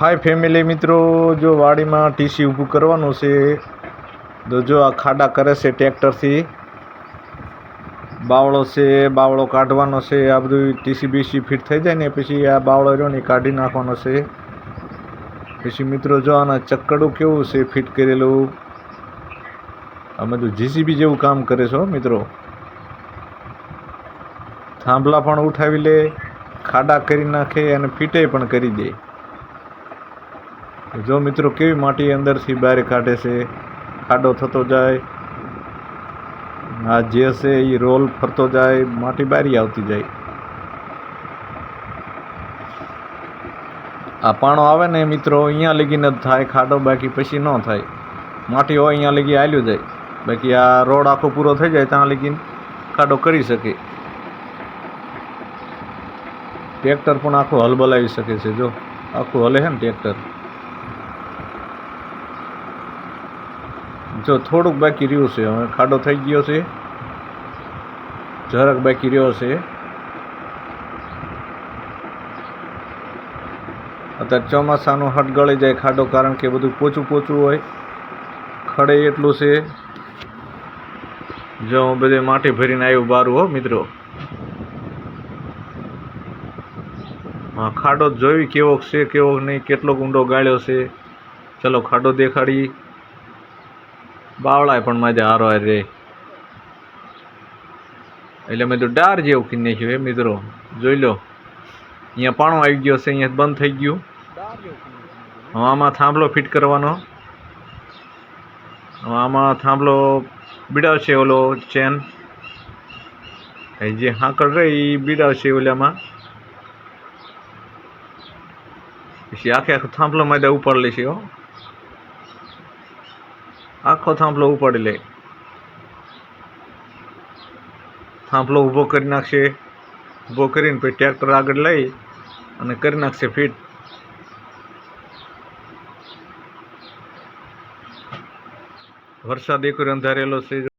હાય family મિત્રો, જો વાડીમાં ટીસી ઊભું કરવાનું છે, તો જો આ ખાડા કરે છે ટ્રેક્ટરથી. બાવળો છે, બાવળો કાઢવાનો છે, આ બધું ટીસી બીસી ફિટ થઈ જાય ને પછી આ બાવળો રહ્યો ને કાઢી નાખવાનો છે. પછી મિત્રો જો આના ચક્કડું કેવું છે ફિટ કરેલું. આ બધું જીસીબી જેવું કામ કરે છે મિત્રો. થાંભલા પણ ઉઠાવી લે, ખાડા કરી નાખે અને ફિટે પણ કરી દે. જો મિત્રો કેવી માટી અંદરથી બહાર કાઢે છે, ખાડો થતો જાય, આ જે છે એ રોલ ફરતો જાય, માટી બારી આવતી જાય. આ પાણો આવે ને મિત્રો, અહીંયા લગીને જ થાય, ખાડો બાકી પછી ન થાય. માટી હોય અહીંયા લગી આવ્યું જાય. બાકી આ રોડ આખો પૂરો થઈ જાય ત્યાં લગી ખાડો કરી શકે. ટ્રેક્ટર પણ આખું હલ બલાવી શકે છે, જો. આખું હલે છે ને ટ્રેક્ટર. જો થોડુંક બાકી રહ્યું છે, હવે ખાડો થઈ ગયો છે. જરાક બાકી રહ્યો છે. અત્યારે ચોમાસાનું હટ ગળી જાય ખાડો કારણ કે બધું પોચું પોચું હોય. ખડે એટલું છે. જો હું બધે માટી ભરીને આવ્યું બારું, હો મિત્રો. હા ખાડો જોઈ કેવો છે, કેવો નહીં, કેટલો ઊંડો ગાળ્યો છે. ચલો ખાડો દેખાડી. બાવળાય પણ માજે હારો હાર રે એટલે મેં તો ડાર જેવું કી નાખ્યું એ મિત્રો, જોઈ લો. અહીંયા પાણો આવી ગયો છે, અહીંયા બંધ થઈ ગયું. હવે આમાં થાંભલો ફિટ કરવાનો. હવે આમાં થાંભલો બીડાવશે ઓલો ચેન. જે હાંકળ રહે એ બીડાવશે ઓલામાં પછી આખે આખો થાંભલો માદે ઉપાડ લેશે, હો. આખો થાંભલો ઉપાડી લે. થાંભલો ઊભો કરી નાખશે. ઊભો કરીને પછી ટ્રેક્ટર આગળ લઈ અને કરી નાખશે ફિટ. વરસાદ એક અંધારેલો છે.